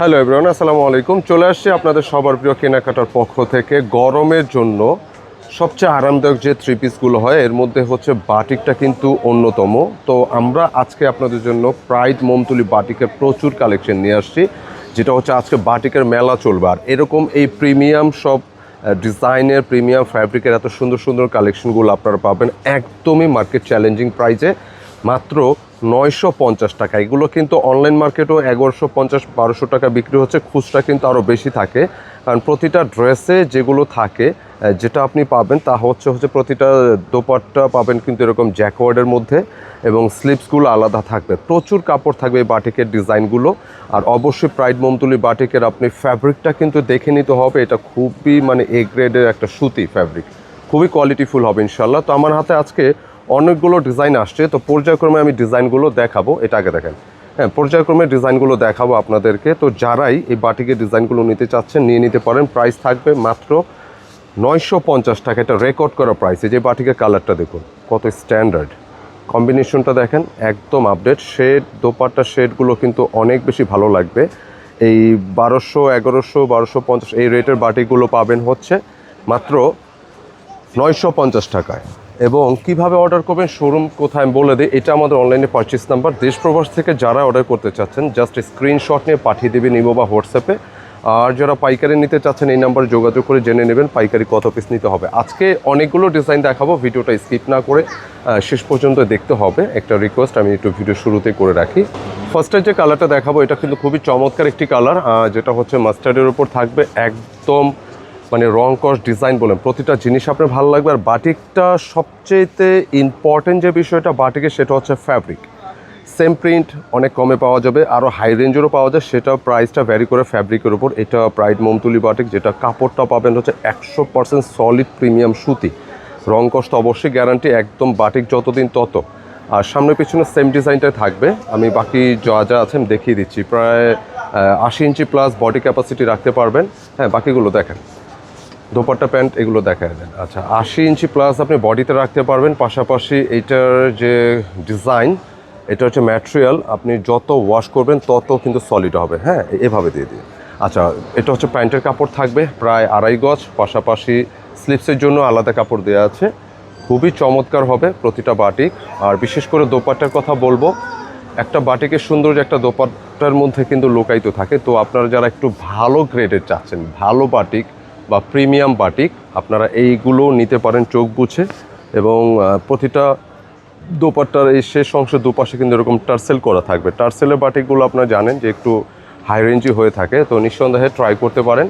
Hello everyone আসসালামু আলাইকুম চলে আসছি আপনাদের সবার প্রিয় কেনাকাটার পক্ষ থেকে। গরমের জন্য সবচেয়ে আরামদায়ক যে থ্রি পিসগুলো হয়, এর মধ্যে হচ্ছে বাটিকটা কিন্তু অন্যতম। তো আমরা আজকে আপনাদের জন্য প্রাইড মোমতুলি বাটিকের প্রচুর কালেকশন নিয়ে আসছি, যেটা হচ্ছে আজকে বাটিকের মেলা চলবে। আর এরকম এই প্রিমিয়াম সব ডিজাইনের প্রিমিয়াম ফ্যাব্রিকের এত সুন্দর সুন্দর কালেকশনগুলো আপনারা পাবেন একদমই মার্কেট চ্যালেঞ্জিং প্রাইজে মাত্র নয়শো পঞ্চাশ টাকা। এগুলো কিন্তু অনলাইন মার্কেটেও এগারোশো পঞ্চাশ, বারোশো টাকা বিক্রি হচ্ছে। খুচরা কিন্তু আরও বেশি থাকে। কারণ প্রতিটা ড্রেসে যেগুলো থাকে যেটা আপনি পাবেন তা হচ্ছে হচ্ছে প্রতিটা দোপাট্টা পাবেন কিন্তু এরকম জ্যাকওয়ার্ডের মধ্যে এবং স্লিপসগুলো আলাদা থাকবে। প্রচুর কাপড় থাকবে এই বাটিকের ডিজাইনগুলো আর অবশ্যই প্রাইড মোমতুলি বাটিকের আপনি ফ্যাব্রিকটা কিন্তু দেখে নিতে হবে। এটা খুবই মানে এ গ্রেডের একটা সুতি ফ্যাব্রিক খুবই কোয়ালিটিফুল হবে ইনশাল্লাহ তো আমার হাতে আজকে অনেকগুলো ডিজাইন আসছে, তো পর্যায়ক্রমে আমি ডিজাইনগুলো দেখাবো, এটা আগে দেখেন। হ্যাঁ পর্যায়ক্রমে ডিজাইনগুলো দেখাবো আপনাদেরকে। তো যারাই এই বাটিকের ডিজাইনগুলো নিতে চাচ্ছেন, নিয়ে নিতে পারেন। প্রাইস থাকবে মাত্র নয়শো পঞ্চাশ টাকা। এটা রেকর্ড করা প্রাইস। এই যে বাটিকের কালারটা দেখুন, কত স্ট্যান্ডার্ড। কম্বিনেশনটা দেখেন, একদম আপডেট। শেড, দোপাট্টা শেডগুলো কিন্তু অনেক বেশি ভালো লাগবে। এই বারোশো, এগারোশো, বারোশো পঞ্চাশ, এই রেটের বাটিগুলো পাবেন হচ্ছে মাত্র নয়শো পঞ্চাশ টাকায়। এবং কীভাবে অর্ডার করবেন শোরুম কোথায় আমি বলে দিই। এটা আমাদের অনলাইনে পারচেস নাম্বার দেশ প্রবাস থেকে যারা অর্ডার করতে চাচ্ছেন জাস্ট স্ক্রিনশট নিয়ে পাঠিয়ে দেবেন ইমো বা হোয়াটসঅ্যাপে আর যারা পাইকারি নিতে চাচ্ছেন, এই নাম্বারে যোগাযোগ করে জেনে নেবেন পাইকারি কত পিস নিতে হবে। আজকে অনেকগুলো ডিজাইন দেখাবো, ভিডিওটা স্কিপ না করে শেষ পর্যন্ত দেখতে হবে। একটা রিকোয়েস্ট আমি একটু ভিডিও শুরুতে করে রাখি। ফার্স্টের যে কালারটা দেখাবো, এটা কিন্তু খুবই চমৎকার একটি কালার যেটা হচ্ছে মাস্টার্ডের উপর থাকবে একদম মানে রং কস ডিজাইন বলেন, প্রতিটা জিনিস আপনার ভালো লাগবে। আর বাটিকটা সবচেয়েতে ইম্পর্টেন্ট যে বিষয়টা বাটিকের, সেটা হচ্ছে ফ্যাব্রিক সেম প্রিন্ট অনেক কমে পাওয়া যাবে আরও হাই রেঞ্জেরও পাওয়া যায়, সেটা প্রাইসটা ভ্যারি করে ফ্যাব্রিকের উপর। এটা প্রাইড মোমতুলি বাটিক যেটা কাপড়টা পাবেন হচ্ছে একশো পার্সেন্ট সলিড প্রিমিয়াম সুতি। রং কষ্ট অবশ্যই গ্যারান্টি একদম বাটিক যতদিন তত। আর সামনে পিছনে সেম ডিজাইনটাই থাকবে। আমি বাকি যা যা আছে আমি দেখিয়ে দিচ্ছি। প্রায় আশি ইঞ্চি প্লাস বডি ক্যাপাসিটি রাখতে পারবেন। হ্যাঁ বাকিগুলো দেখেন। দোপাট্টা প্যান্ট, এগুলো দেখায় দেন। আচ্ছা আশি ইঞ্চি প্লাস আপনি বডিতে রাখতে পারবেন। পাশাপাশি এইটার যে ডিজাইন এটা হচ্ছে ম্যাটেরিয়াল আপনি যত ওয়াশ করবেন, তত কিন্তু সলিড হবে। হ্যাঁ এভাবে দিয়ে দিন। আচ্ছা এটা হচ্ছে প্যান্টের কাপড় থাকবে, প্রায় আড়াই গজ। পাশাপাশি স্লিপসের জন্য আলাদা কাপড় দেওয়া আছে। খুবই চমৎকার হবে প্রতিটা বাটিক। আর বিশেষ করে দোপাট্টার কথা বলব, একটা বাটিকের সৌন্দর্য একটা দোপাট্টার মধ্যে কিন্তু লোকায়িত থাকে। তো আপনারা যারা একটু ভালো গ্রেডের চাচ্ছেন, ভালো বাটিক বা প্রিমিয়াম বাটিক, আপনারা এইগুলো নিতে পারেন চোখ বুঝে এবং প্রতিটা দোপাট্টার এই শেষ অংশ দুপাশে কিন্তু এরকম টার্সেল করা থাকবে। টার্সেলের বাটিকগুলো আপনারা জানেন যে একটু হাই রেঞ্জই হয়ে থাকে, তো নিঃসন্দেহে ট্রাই করতে পারেন।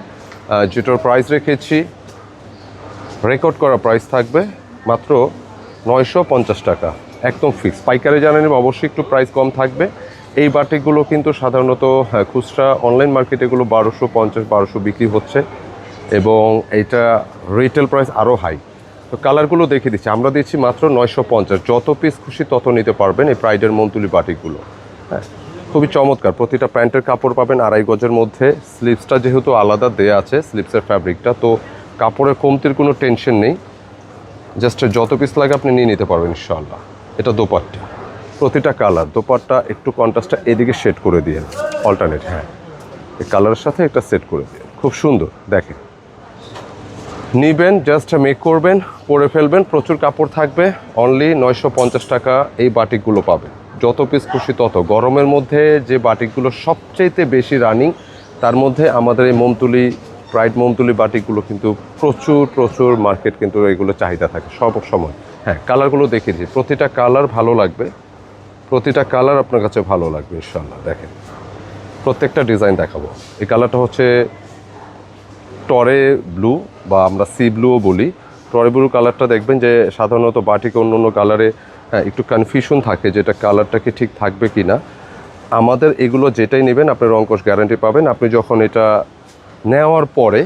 যেটার প্রাইস রেখেছি রেকর্ড করা প্রাইস থাকবে মাত্র নয়শো পঞ্চাশ টাকা, একদম ফিক্স পাইকারি জানেন অবশ্যই একটু প্রাইস কম থাকবে। এই বাটিকগুলো কিন্তু সাধারণত খুচরা অনলাইন মার্কেটে এগুলো বারোশো পঞ্চাশ, বারোশো বিক্রি হচ্ছে। এবং এটা রিটেল প্রাইস আরও হাই তো কালারগুলো দেখে দিচ্ছি। আমরা দিচ্ছি মাত্র নয়শো পঞ্চাশ। যত পিস খুশি তত নিতে পারবেন এই প্রাইডের মন্তুলি বাটিকগুলো। হ্যাঁ খুবই চমৎকার। প্রতিটা প্যান্টের কাপড় পাবেন আড়াই গজের মধ্যে। স্লিপসটা যেহেতু আলাদা দেয়া আছে স্লিপসের ফ্যাব্রিকটা তো কাপড়ের কমতির কোনো টেনশন নেই। জাস্ট যত পিস লাগে আপনি নিয়ে নিতে পারবেন ইনশাল্লাহ এটা দোপাট্টা। প্রতিটা কালার দোপাট্টা একটু কন্ট্রাস্টটা এদিকে সেট করে দিয়ে। অল্টারনেট হ্যাঁ। এই কালারের সাথে একটা সেট করে দিয়ে। খুব সুন্দর, দেখেন। নিবেন জাস্ট মেক করবেন, পরে ফেলবেন, প্রচুর কাপড় থাকবে অনলি নয়শো পঞ্চাশ টাকা এই বাটিকগুলো পাবেন। যত পিস খুশি তত। গরমের মধ্যে যে বাটিকগুলো সবচাইতে বেশি রানিং তার মধ্যে আমাদের এই মোমতুলি প্রাইড মোমতুলি বাটিকগুলো কিন্তু প্রচুর প্রচুর মার্কেট কিন্তু এগুলো চাহিদা থাকে, সব সময়। হ্যাঁ কালারগুলো দিই। প্রতিটা কালার ভালো লাগবে। প্রতিটা কালার আপনার কাছে ভালো লাগবে ইনশাল্লাহ দেখেন, প্রত্যেকটা ডিজাইন দেখাবো। এই কালারটা হচ্ছে টরে ব্লু বা আমরা সি ব্লুও বলি। টরে ব্লু কালারটা দেখবেন যে সাধারণত বাটিকে অন্য অন্য কালারে হ্যাঁ, একটু কনফিউশন থাকে যেটা কালারটা কি ঠিক থাকবে কি না আমাদের এগুলো যেটাই নেবেন আপনি রঙ্কশ গ্যারান্টি পাবেন। আপনি যখন এটা নেওয়ার পরে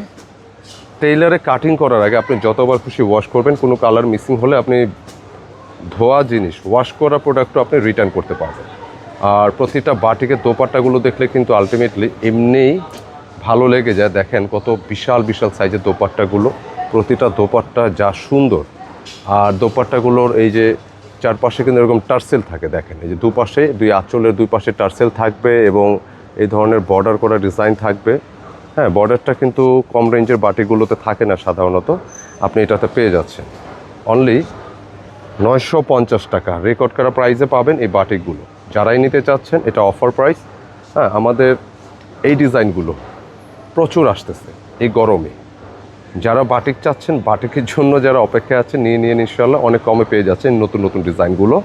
টেইলারে কাটিং করার আগে আপনি যতবার খুশি ওয়াশ করবেন কোনো কালার মিসিং হলে আপনি ধোয়া জিনিস ওয়াশ করা প্রোডাক্টও আপনি রিটার্ন করতে পারবেন। আর প্রতিটা বাটিকের দোপাট্টাগুলো দেখলে কিন্তু আলটিমেটলি এমনিই ভালো লেগে যায়। দেখেন কত বিশাল বিশাল সাইজের দোপাট্টাগুলো। প্রতিটা দোপাট্টা যা সুন্দর। আর দোপাট্টাগুলোর এই যে চারপাশে কিন্তু এরকম টার্সেল থাকে, দেখেন। এই যে দুপাশে, দুই আঁচলের দুই পাশে টার্সেল থাকবে এবং এই ধরনের বর্ডার করা ডিজাইন থাকবে। হ্যাঁ বর্ডারটা কিন্তু কম রেঞ্জের বাটিগুলোতে থাকে না সাধারণত। আপনি এটাতে পেয়ে যাচ্ছেন। অনলি নয়শো পঞ্চাশ টাকা। রেকর্ড করা প্রাইসে পাবেন এই বাটিকগুলো যারাই নিতে চাচ্ছেন, এটা অফার প্রাইস হ্যাঁ আমাদের এই ডিজাইনগুলো প্রচুর আসতেছে, এই গরমে। যারা বাটিক চাচ্ছেন, বাটিকের জন্য যারা অপেক্ষায় আছেন, নিয়ে নিয়ে ইনশাল্লাহ অনেক কমে পেয়ে যাচ্ছেন নতুন নতুন ডিজাইনগুলো,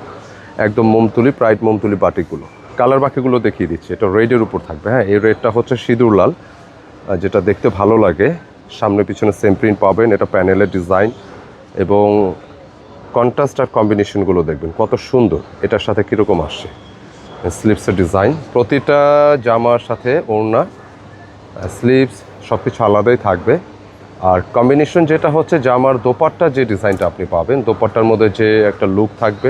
একদম মোমতুলি, প্রাইড মোমতুলি বাটিকগুলো। কালার বাকিগুলো দেখিয়ে দিচ্ছি, এটা রেডের উপর থাকবে হ্যাঁ এই রেডটা হচ্ছে সিঁদুর লাল যেটা দেখতে ভালো লাগে। সামনে পিছনে সেম প্রিন্ট পাবেন, এটা প্যানেলের ডিজাইন এবং কন্ট্রাস্ট আর কম্বিনেশনগুলো দেখবেন, কত সুন্দর, এটার সাথে কীরকম আসছে। স্লিপসের ডিজাইন, প্রতিটা জামার সাথে ওড়না স্লিভস সব কিছু আলাদাই থাকবে। আর কম্বিনেশন যেটা হচ্ছে জামার দোপাট্টা যে ডিজাইনটা আপনি পাবেন, দোপাট্টার মধ্যে যে একটা লুক থাকবে,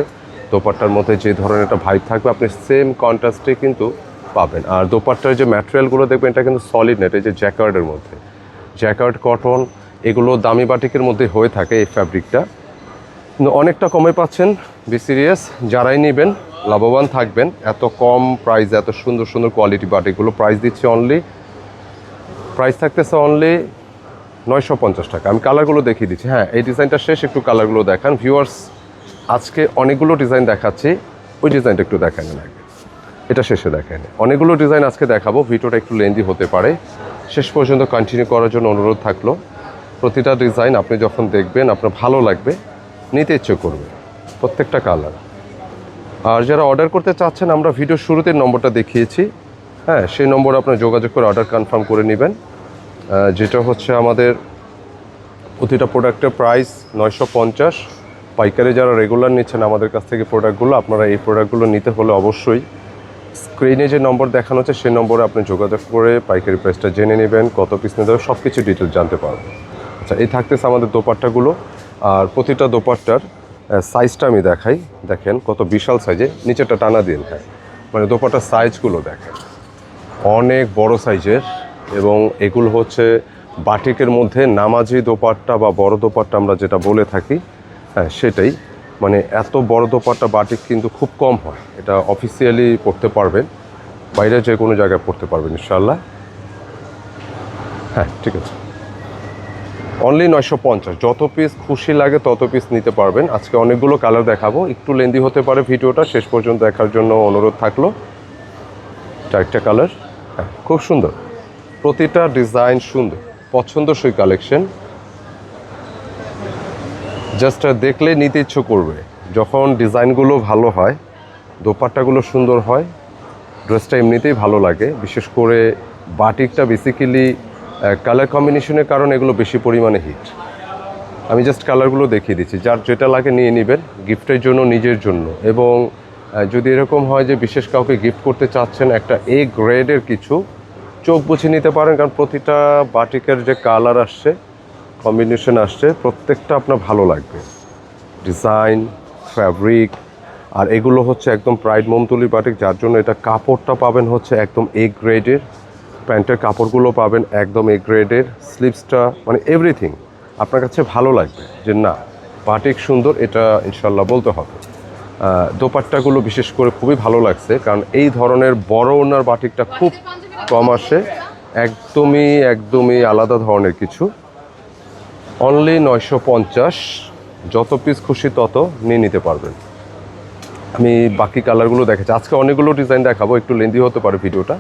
দোপাট্টার মধ্যে যে ধরনের একটা ভাইব থাকবে, আপনি সেম কন্ট্রাস্টে কিন্তু পাবেন। আর দোপাট্টার যে ম্যাটেরিয়ালগুলো দেখবেন, এটা কিন্তু সলিড নেট এই যে জ্যাকার্ডের মধ্যে। জ্যাকার্ড কটন এগুলো দামি বাটিকের মধ্যে হয়ে থাকে এই ফ্যাব্রিকটা অনেকটা কমে পাচ্ছেন বি সিরিয়াস যারাই নেবেন, লাভবান থাকবেন। এত কম প্রাইস এত সুন্দর সুন্দর কোয়ালিটি বাটিকগুলো প্রাইস দিচ্ছে অনলি প্রাইস থাকতেছে অনলি নয়শো পঞ্চাশ টাকা। আমি কালারগুলো দেখিয়ে দিচ্ছি। হ্যাঁ এই ডিজাইনটা শেষ, একটু কালারগুলো দেখান। ভিউয়ার্স আজকে অনেকগুলো ডিজাইন দেখাচ্ছি। ওই ডিজাইনটা একটু দেখান আগে। এটা শেষে দেখেন অনেকগুলো ডিজাইন আজকে দেখাবো। ভিডিওটা একটু লেন্দি হতে পারে। শেষ পর্যন্ত কন্টিনিউ করার জন্য অনুরোধ থাকল। প্রতিটা ডিজাইন আপনি যখন দেখবেন, আপনার ভালো লাগবে, নিতে ইচ্ছে করবে। প্রত্যেকটা কালার আর যারা অর্ডার করতে চাচ্ছেন, আমরা ভিডিও শুরুতে নম্বরটা দেখিয়েছি। হ্যাঁ সেই নম্বরে আপনার যোগাযোগ করে অর্ডার কনফার্ম করে নেবেন। যেটা হচ্ছে আমাদের প্রতিটা প্রোডাক্টের প্রাইস নয়শো পঞ্চাশ। পাইকারি যারা রেগুলার নিচ্ছেন আমাদের কাছ থেকে প্রোডাক্টগুলো আপনারা এই প্রোডাক্টগুলো নিতে হলে অবশ্যই স্ক্রিনে যে নম্বর দেখানো হচ্ছে, সেই নম্বরে আপনি যোগাযোগ করে পাইকারি প্রাইসটা জেনে নেবেন, কত পিস নিতে হবে সব কিছু ডিটেলস জানতে পারবেন। আচ্ছা এই থাকতেছে আমাদের দোপাট্টাগুলো। আর প্রতিটা দোপাট্টার সাইজটা আমি দেখাই। দেখেন কত বিশাল সাইজে নিচেটা টানা দিয়ে খায় মানে দোপাট্টার সাইজগুলো দেখেন। অনেক বড় সাইজের এবং এগুলো হচ্ছে বাটিকের মধ্যে নামাজি দোপাট্টা বা বড় দোপাট্টা আমরা যেটা বলে থাকি হ্যাঁ সেটাই। মানে এত বড় দোপাট্টা বাটিক কিন্তু খুব কম হয়। এটা অফিসিয়ালি পড়তে পারবেন। বাইরে যে কোনো জায়গায় পড়তে পারবেন ইনশাল্লাহ হ্যাঁ ঠিক আছে। অনলি নয়শো পঞ্চাশ। যত পিস খুশি লাগে তত পিস নিতে পারবেন। আজকে অনেকগুলো কালার দেখাবো। একটু লেন্দি হতে পারে ভিডিওটা। শেষ পর্যন্ত দেখার জন্য অনুরোধ থাকল। চারটা কালার খুব সুন্দর। প্রতিটা ডিজাইন সুন্দর। পছন্দসই কালেকশন জাস্ট দেখলে নিতে ইচ্ছে করবে। যখন ডিজাইনগুলো ভালো হয়, দোপাট্টাগুলো সুন্দর হয় ড্রেসটা এমনিতেই ভালো লাগে। বিশেষ করে বাটিকটা বেসিক্যালি কালার কম্বিনেশনের কারণে এগুলো বেশি পরিমাণে হিট আমি জাস্ট কালারগুলো দেখিয়ে দিচ্ছি। যার যেটা লাগে নিয়ে নেবেন গিফটের জন্য, নিজের জন্য। এবং যদি এরকম হয় যে বিশেষ কাউকে গিফট করতে চাচ্ছেন একটা এ গ্রেডের কিছু, চোখ বুঝে নিতে পারেন, কারণ প্রতিটা বাটিকের যে কালার আসছে কম্বিনেশন আসছে, প্রত্যেকটা আপনার ভালো লাগবে। ডিজাইন ফ্যাব্রিক আর এগুলো হচ্ছে একদম প্রাইড মোমতুলি বাটিক যার জন্য এটা কাপড়টা পাবেন হচ্ছে একদম এ গ্রেডের প্যান্টের কাপড়গুলো পাবেন একদম এ গ্রেডের স্লিভসটা মানে এভরিথিং আপনার কাছে ভালো লাগবে যে না বাটিক সুন্দর, এটা ইনশাল্লাহ বলতে হবে। দোপাট্টাগুলো বিশেষ করে খুবই ভালো লাগছে, কারণ এই ধরনের বড় ওনার বাটিকটা খুব কম আসে, একদমই একদমই আলাদা ধরনের কিছু। অনলি নয়শো পঞ্চাশ, যত পিস খুশি তত নিয়ে নিতে পারবেন। আমি বাকি কালারগুলো দেখেছি। আজকে অনেকগুলো ডিজাইন দেখাবো, একটু লেন্দি হতে পারে ভিডিওটা।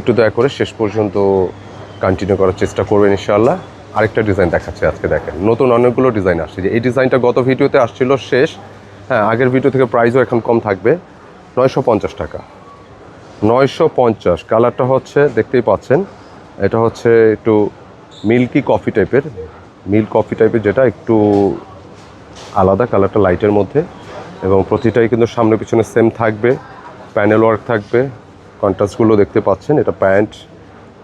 একটু দয়া করে শেষ পর্যন্ত কন্টিনিউ করার চেষ্টা করবেন ইনশাআল্লাহ। আরেকটা ডিজাইন দেখাচ্ছে আজকে দেখেন। নতুন অনেকগুলো ডিজাইন আসছে। যে এই ডিজাইনটা গত ভিডিওতে আসছিল শেষ হ্যাঁ আগের ভিডিও থেকে প্রাইসও এখন কম থাকবে। নয়শো পঞ্চাশ টাকা। নয়শো পঞ্চাশ। কালারটা হচ্ছে, দেখতেই পাচ্ছেন, এটা হচ্ছে একটু মিল্কি কফি টাইপের মিল্ক কফি টাইপের যেটা একটু আলাদা কালারটা লাইটের মধ্যে। এবং প্রতিটাই কিন্তু সামনে পিছনে সেম থাকবে। প্যানেল ওয়ার্ক থাকবে। কন্ট্রাস্টগুলো দেখতে পাচ্ছেন, এটা প্যান্ট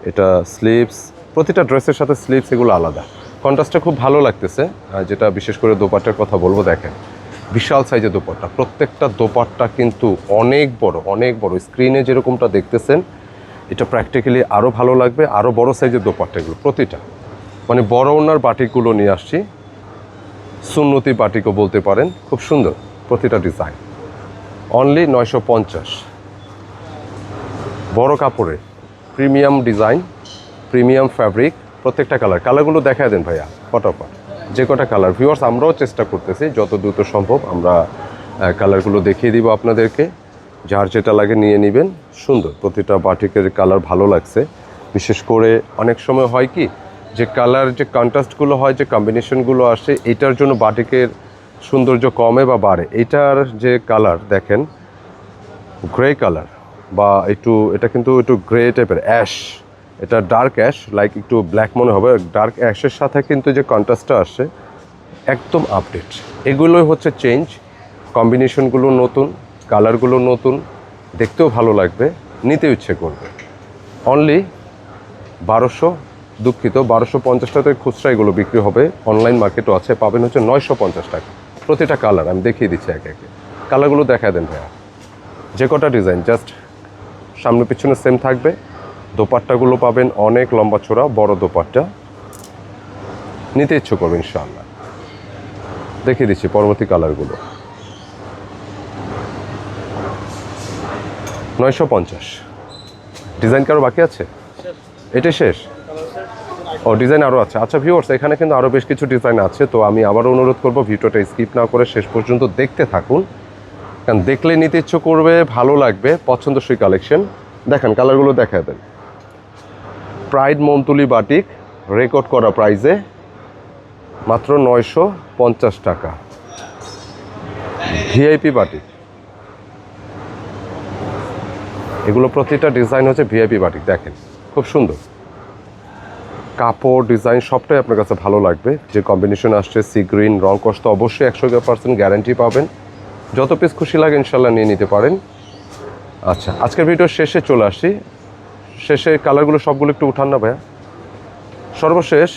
এটা স্লিভস প্রতিটা ড্রেসের সাথে স্লিভস এগুলো আলাদা। কন্ট্রাস্টটা খুব ভালো লাগতেছে। যেটা বিশেষ করে দোপাটার কথা বলব, দেখেন। বিশাল সাইজের দোপাট্টা। প্রত্যেকটা দোপাট্টা কিন্তু অনেক বড় অনেক বড়। স্ক্রিনে যেরকমটা দেখতেছেন, এটা প্র্যাকটিক্যালি আরও ভালো লাগবে আরও বড় সাইজের দোপাট্টাগুলো প্রতিটা। মানে বড় ওনার বাটিকগুলো নিয়ে আসছি, সুন্নতি বাটিকও বলতে পারেন, খুব সুন্দর প্রতিটা ডিজাইন অনলি নয়শো পঞ্চাশ। বড় কাপড়ে প্রিমিয়াম ডিজাইন প্রিমিয়াম ফ্যাব্রিক প্রত্যেকটা কালার কালারগুলো দেখা দেন ভাইয়া, ফটাফট। যে কটা কালার ভিউয়ার্স আমরাও চেষ্টা করতেছি, যত দ্রুত সম্ভব আমরা কালারগুলো দেখিয়ে দিব আপনাদেরকে। যার যেটা লাগে নিয়ে নেবেন। সুন্দর, প্রতিটা বাটিকের কালার ভালো লাগছে। বিশেষ করে অনেক সময় হয় কি, যে কালার যে কন্ট্রাস্টগুলো হয়, যে কম্বিনেশনগুলো আসে, এটার জন্য বাটিকের সৌন্দর্য কমে বা বাড়ে। এটার যে কালার দেখেন গ্রে কালার বা একটু, এটা কিন্তু একটু গ্রে টাইপের অ্যাশ এটা ডার্ক অ্যাশ লাইক একটু ব্ল্যাক মনে হবে। ডার্ক অ্যাশের সাথে কিন্তু যে কন্ট্রাস্টটা আসে, একদম আপডেট এগুলোই হচ্ছে চেঞ্জ কম্বিনেশনগুলো নতুন কালারগুলো নতুন। দেখতেও ভালো লাগবে, নিতে ইচ্ছে করবে। অনলি বারোশো দুঃখিত, বারোশো পঞ্চাশ টাকায় খুচরা এগুলো বিক্রি হবে। অনলাইন মার্কেটও আছে, পাবেন হচ্ছে নয়শো পঞ্চাশ টাকা। প্রতিটা কালার আমি দেখিয়ে দিচ্ছি একে একে। কালারগুলো দেখা দেন ভাইয়া। যে কটা ডিজাইন জাস্ট সামনে পিছনে সেম থাকবে। দোপাট্টাগুলো পাবেন অনেক লম্বা চোরা বড় দোপাট্টা। নিতে ইচ্ছে করবে ইনশাআল্লাহ। দেখিয়ে দিচ্ছি পরবর্তী কালারগুলো। নয়শো পঞ্চাশ। ডিজাইন কারও বাকি আছে? এটা শেষ? ও ডিজাইন আরও আছে। আচ্ছা ভিউয়ার্স এখানে কিন্তু আরও বেশ কিছু ডিজাইন আছে তো আমি আবারও অনুরোধ করব ভিডিওটা স্কিপ না করে শেষ পর্যন্ত দেখতে থাকুন। কারণ দেখলে নিতে ইচ্ছে করবে ভালো লাগবে পছন্দসই কালেকশন দেখেন কালারগুলো দেখা দেন। প্রাইড মন্তুলি বাটিক রেকর্ড করা প্রাইজে মাত্র নয়শো পঞ্চাশ টাকা। ভিআইপি বাটিক এগুলো প্রতিটা ডিজাইন হচ্ছে ভিআইপি বাটিক দেখেন, খুব সুন্দর। কাপড় ডিজাইন সবটাই আপনার কাছে ভালো লাগবে। যে কম্বিনেশন আসছে সি গ্রিন রং কষ্ট, অবশ্যই একশো পার্সেন্ট গ্যারান্টি পাবেন। যত পিস খুশি লাগে ইনশাল্লাহ নিয়ে নিতে পারেন। আচ্ছা আজকের ভিডিও শেষে চলে আসি। শেষে কালারগুলো সবগুলো একটু উঠান না ভাইয়া? সর্বশেষ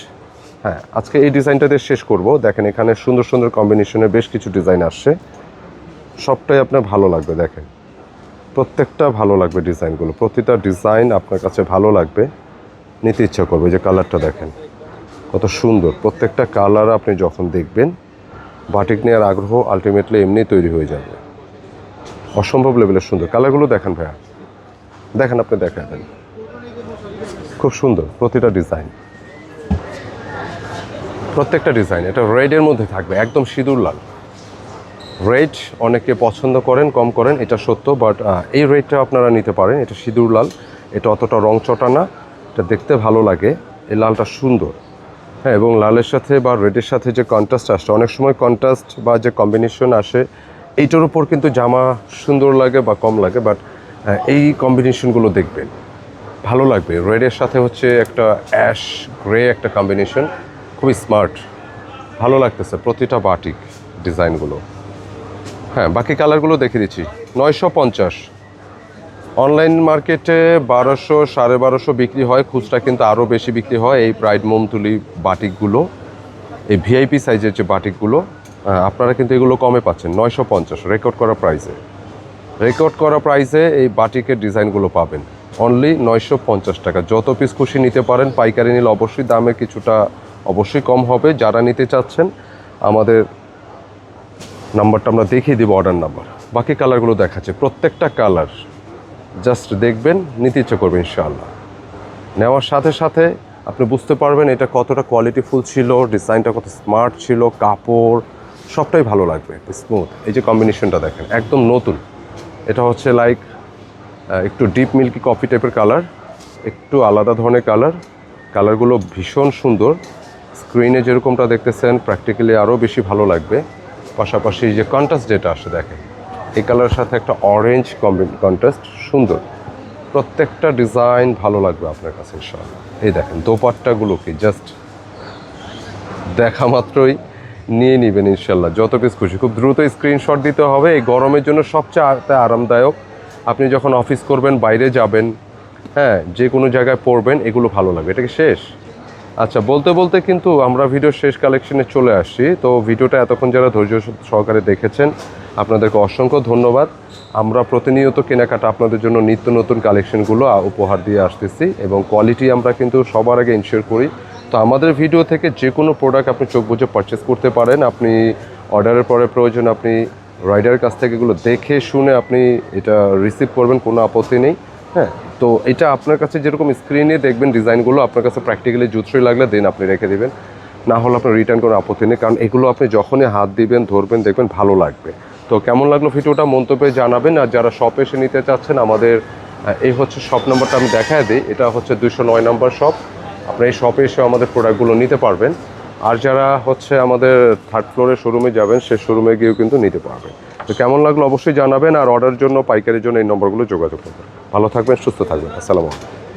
হ্যাঁ আজকে এই ডিজাইনটা দিয়ে শেষ করব। দেখেন এখানে সুন্দর সুন্দর কম্বিনেশনের বেশ কিছু ডিজাইন আসছে। সবটাই আপনার ভালো লাগবে, দেখেন। প্রত্যেকটা ভালো লাগবে ডিজাইনগুলো। প্রতিটা ডিজাইন আপনার কাছে ভালো লাগবে, নিতে ইচ্ছা করবে। যে কালারটা দেখেন, কত সুন্দর। প্রত্যেকটা কালার আপনি যখন দেখবেন বাটিক নেওয়ার আগ্রহ আলটিমেটলি এমনি তৈরি হয়ে যাবে। অসম্ভব লেভেলের সুন্দর। কালারগুলো দেখেন ভাইয়া। দেখেন আপনি দেখা দেন খুব সুন্দর, প্রতিটা ডিজাইন। প্রত্যেকটা ডিজাইন, এটা রেডের মধ্যে থাকবে, একদম সিঁদুর লাল। রেড অনেকে পছন্দ করেন, কম করেন, এটা সত্য বাট এই রেডটা আপনারা নিতে পারেন, এটা সিঁদুর লাল, এটা অতটা রং চটা না এটা দেখতে ভালো লাগে, এই লালটা সুন্দর। হ্যাঁ এবং লালের সাথে বা রেডের সাথে যে কন্ট্রাস্ট আসে, অনেক সময় কন্ট্রাস্ট বা যে কম্বিনেশন আসে, এইটার উপর কিন্তু জামা সুন্দর লাগে বা কম লাগে বাট এই কম্বিনেশনগুলো দেখবেন। ভালো লাগবে। রেডের সাথে হচ্ছে একটা অ্যাশ গ্রে একটা কম্বিনেশন খুবই স্মার্ট ভালো লাগতেছে প্রতিটা বাটিক ডিজাইনগুলো। হ্যাঁ বাকি কালারগুলো দেখে দিচ্ছি। নয়শো পঞ্চাশ। অনলাইন মার্কেটে বারোশো, সাড়ে বারোশো বিক্রি হয়, খুচরা কিন্তু আরও বেশি বিক্রি হয় এই প্রাইড মোমতুলি বাটিকগুলো এই ভিআইপি সাইজের যে বাটিকগুলো আপনারা কিন্তু এগুলো কমে পাচ্ছেন, নয়শো পঞ্চাশ রেকর্ড করা প্রাইসে রেকর্ড করা প্রাইসে এই বাটিকের ডিজাইনগুলো পাবেন। অনলি নয়শো পঞ্চাশ টাকা। যত পিস খুশি নিতে পারেন, পাইকারি নিলে অবশ্যই দামে কিছুটা অবশ্যই কম হবে। যারা নিতে চাচ্ছেন, আমাদের নাম্বারটা আমরা দেখিয়ে দিব অর্ডার নাম্বার বাকি কালারগুলো দেখাচ্ছে। প্রত্যেকটা কালার জাস্ট দেখবেন, নিতে ইচ্ছে করবেন ইনশাআল্লাহ। নেওয়ার সাথে সাথে আপনি বুঝতে পারবেন এটা কতটা কোয়ালিটিফুল ছিল ডিজাইনটা কত স্মার্ট ছিল, কাপড়, সবটাই ভালো লাগবে স্মুথ এই যে কম্বিনেশনটা দেখেন, একদম নতুন। এটা হচ্ছে লাইক একটু ডিপ মিল্কি কফি টাইপের কালার একটু আলাদা ধরনের কালার কালারগুলো ভীষণ সুন্দর। স্ক্রিনে যেরকমটা দেখতেছেন প্র্যাকটিক্যালি আরও বেশি ভালো লাগবে। পাশাপাশি যে কন্ট্রাস্ট যেটা আসে, দেখেন, এই কালারের সাথে একটা অরেঞ্জ কন্ট্রাস্ট সুন্দর। প্রত্যেকটা ডিজাইন ভালো লাগবে আপনার কাছে, ইনশাআল্লাহ। এই দেখেন দোপাট্টাগুলো কি জাস্ট দেখা মাত্রই নিয়ে নেবেন ইনশাল্লাহ যত পিস খুশি। খুব দ্রুত স্ক্রিনশট দিতে হবে। এই গরমের জন্য সবচেয়ে আরামদায়ক আপনি যখন অফিস করবেন, বাইরে যাবেন হ্যাঁ যে কোনো জায়গায় পড়বেন, এগুলো ভালো লাগবে। এটা কি শেষ? আচ্ছা বলতে বলতে কিন্তু আমরা ভিডিওর শেষ কালেকশনে চলে আসছি। তো ভিডিওটা এতক্ষণ যারা ধৈর্য সহকারে দেখেছেন, আপনাদেরকে অসংখ্য ধন্যবাদ। আমরা প্রতিনিয়ত কেনাকাটা আপনাদের জন্য নিত্য নতুন কালেকশনগুলো উপহার দিয়ে আসতেছি এবং কোয়ালিটি আমরা কিন্তু সবার আগে ইনশিওর করি। তো আমাদের ভিডিও থেকে যে কোনো প্রোডাক্ট আপনি চোখ বুঝে পারচেস করতে পারেন। আপনি অর্ডারের পরে প্রয়োজন আপনি রাইডারের কাছ থেকে এগুলো দেখে শুনে আপনি এটা রিসিভ করবেন, কোনো আপত্তি নেই হ্যাঁ? তো এটা আপনার কাছে যেরকম স্ক্রিনে দেখবেন ডিজাইনগুলো আপনার কাছে প্র্যাকটিক্যালি জুতসই লাগলে দেন আপনি রেখে দেবেন। না হলে আপনার রিটার্ন কোনো আপত্তি নেই, কারণ এগুলো আপনি যখনই হাত দিবেন, ধরবেন, দেখবেন ভালো লাগবে। তো কেমন লাগল ভিডিওটা মন্তব্যে জানাবেন, আর যারা শপে এসে নিতে চাচ্ছেন, আমাদের এই হচ্ছে শপ নাম্বারটা আমি দেখায় দিই, এটা হচ্ছে দুশো নয় নম্বর শপ আপনি এই শপে এসে আমাদের প্রোডাক্টগুলো নিতে পারবেন। আর যারা হচ্ছে আমাদের থার্ড ফ্লোরের শোরুমে যাবেন, সে শোরুমে গিয়েও কিন্তু নিতে পারবেন। তো কেমন লাগল অবশ্যই জানাবেন, আর অর্ডারের জন্য, পাইকারের জন্য এই নম্বরগুলো যোগাযোগ করবেন। ভালো থাকবেন, সুস্থ থাকবেন। আসসালামু আলাইকুম।